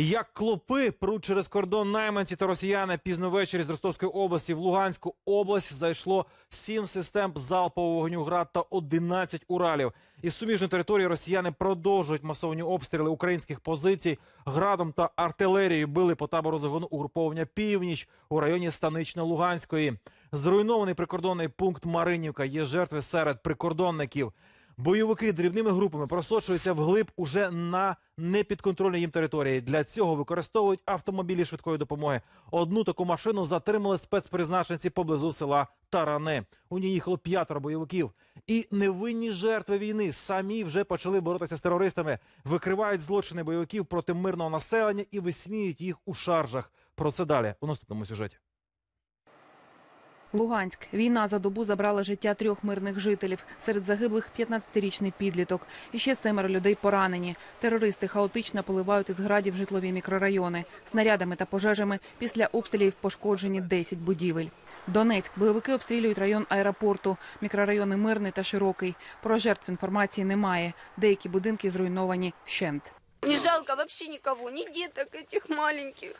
Як клопи пруть через кордон найманці та росіяни пізно ввечері з Ростовської області в Луганську область зайшло сім систем залпового вогню град та 11 уралів. Із суміжної території росіяни продовжують масовні обстріли українських позицій. Градом та артилерією били по табору загону угруповання північ у районі Станично-Луганської. Зруйнований прикордонний пункт Маринівка. Є жертви серед прикордонників. Бойовики дрібними групами просочуються вглиб уже на непідконтрольній їм території. Для цього використовують автомобілі швидкої допомоги. Одну таку машину затримали спецпризначенці поблизу села Тарани. У ній їхало п'ятеро бойовиків. І невинні жертви війни самі вже почали боротися з терористами, викривають злочини бойовиків проти мирного населення і висміють їх у шаржах. Про це далі у наступному сюжеті. Луганськ. Війна за добу забрала життя трьох мирних жителів. Серед загиблих 15-річний підліток. І ще семеро людей поранені. Терористи хаотично поливають із градів житлові мікрорайони. Снарядами та пожежами після обстрілів пошкоджені 10 будівель. Донецьк. Бойовики обстрілюють район аеропорту. Мікрорайони Мирний та Широкий. Про жертв інформації немає. Деякі будинки зруйновані вщент. Не жалко вообще никого, ни деток этих маленьких,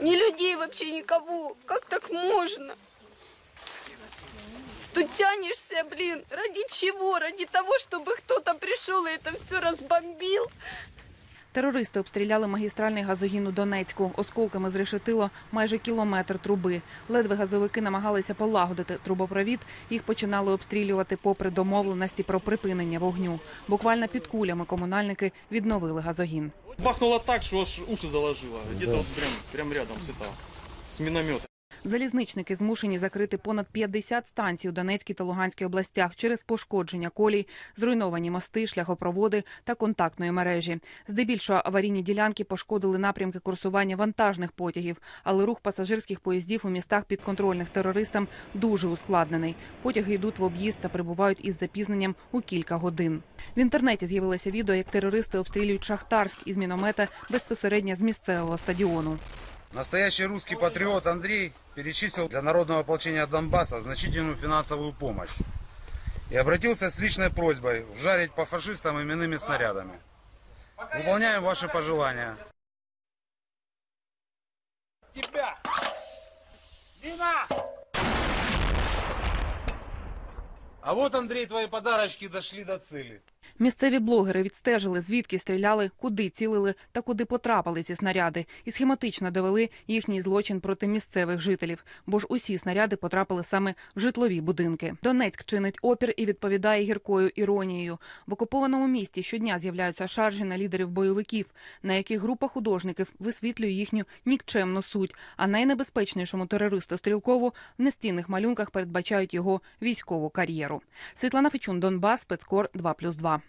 ни людей вообще никого. Как так можно? Тут тянешься, блин, ради чего? Ради того, чтобы кто-то пришел и это все разбомбил. Терористи обстріляли магістральний газогін у Донецьку. Осколками зрешетило майже кілометр труби. Ледве газовики намагалися полагодити трубопровід. Їх починали обстрілювати попри домовленості про припинення вогню. Буквально під кулями комунальники відновили газогін. Бахнуло так, что аж уши заложило. Где-то вот прям, прям рядом с этого, с миномета. Залізничники змушені закрити понад 50 станцій у Донецькій та Луганській областях через пошкодження колій, зруйновані мости, шляхопроводи та контактної мережі. Здебільшого аварійні ділянки пошкодили напрямки курсування вантажних потягів, але рух пасажирських поїздів у містах підконтрольних терористам дуже ускладнений. Потяги йдуть в об'їзд та прибувають із запізненням у кілька годин. В інтернеті з'явилося відео, як терористи обстрілюють Шахтарськ із міномета безпосередньо з місцевого стадіону. Настоящий русский патриот Андрей перечислил для народного ополчения Донбасса значительную финансовую помощь и обратился с личной просьбой вжарить по фашистам именными снарядами. Выполняем ваши пожелания. Тебя! Вина! А вот, Андрей, твои подарочки дошли до цели. Місцеві блогери відстежили, звідки стріляли, куди цілили та куди потрапили ці снаряди, і схематично довели їхній злочин проти місцевих жителів, бо ж усі снаряди потрапили саме в житлові будинки. Донецьк чинить опір і відповідає гіркою іронією. В окупованому місті щодня з'являються шаржі на лідерів бойовиків, на яких група художників висвітлює їхню нікчемну суть. А найнебезпечнішому терористу стрілкову в нестінних малюнках передбачають його військову кар'єру. Світлана Фечун, Донбас, спецкор 2+,2.